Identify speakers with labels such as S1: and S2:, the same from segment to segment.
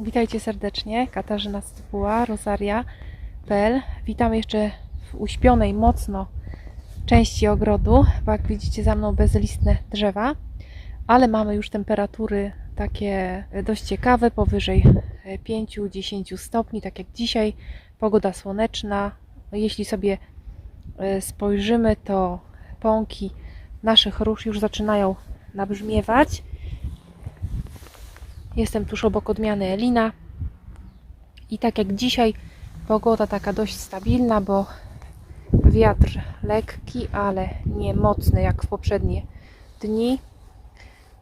S1: Witajcie serdecznie, Katarzyna Stypuła, Rosaria.pl. Witam jeszcze w uśpionej mocno części ogrodu, bo jak widzicie za mną bezlistne drzewa, ale mamy już temperatury takie dość ciekawe, powyżej 5-10 stopni, tak jak dzisiaj, pogoda słoneczna. Jeśli sobie e, spojrzymy, to pąki naszych róż już zaczynają nabrzmiewać. Jestem tuż obok odmiany Elina. I tak jak dzisiaj, pogoda taka dość stabilna, bo wiatr lekki, ale nie mocny jak w poprzednie dni,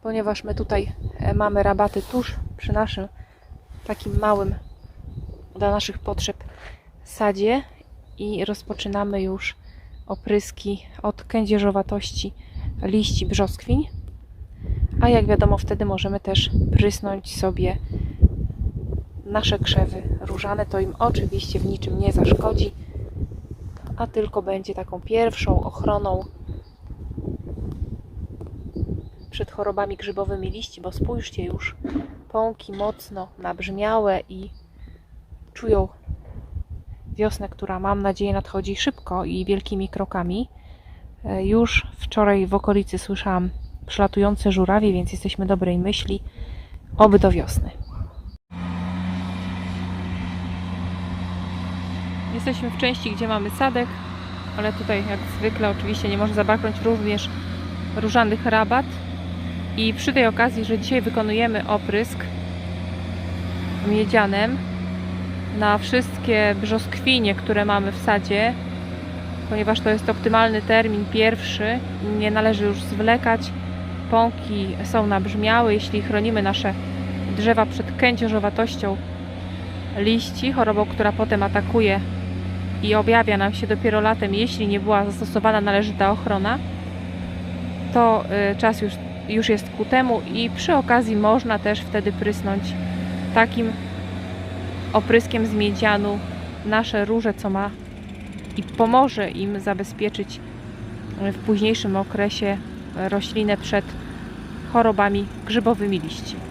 S1: ponieważ my tutaj e, mamy rabaty tuż przy naszym takim małym dla naszych potrzeb sadzie i rozpoczynamy już opryski od kędzierzowatości liści brzoskwiń. A jak wiadomo, wtedy możemy też prysnąć sobie nasze krzewy różane. To im oczywiście w niczym nie zaszkodzi, a tylko będzie taką pierwszą ochroną przed chorobami grzybowymi liści, bo spójrzcie już, pąki mocno nabrzmiałe i czują wiosnę, która mam nadzieję nadchodzi szybko i wielkimi krokami. E, Już wczoraj w okolicy słyszałam przylatujące żurawie, więc jesteśmy dobrej myśli. Oby do wiosny. Jesteśmy w części, gdzie mamy sadek, ale tutaj jak zwykle oczywiście nie może zabraknąć również różanych rabat. I przy tej okazji, że dzisiaj wykonujemy oprysk miedzianem na wszystkie brzoskwinie, które mamy w sadzie, ponieważ to jest optymalny termin pierwszy, nie należy już zwlekać. Pąki są nabrzmiałe, jeśli chronimy nasze drzewa przed kędzierzowatością liści, chorobą, która potem atakuje i objawia nam się dopiero latem, jeśli nie była zastosowana należyta ochrona, to y, czas już, już jest ku temu i przy okazji można też wtedy prysnąć takim opryskiem z miedzianu nasze róże, co ma i pomoże im zabezpieczyć w późniejszym okresie roślinę przed chorobami grzybowymi liści.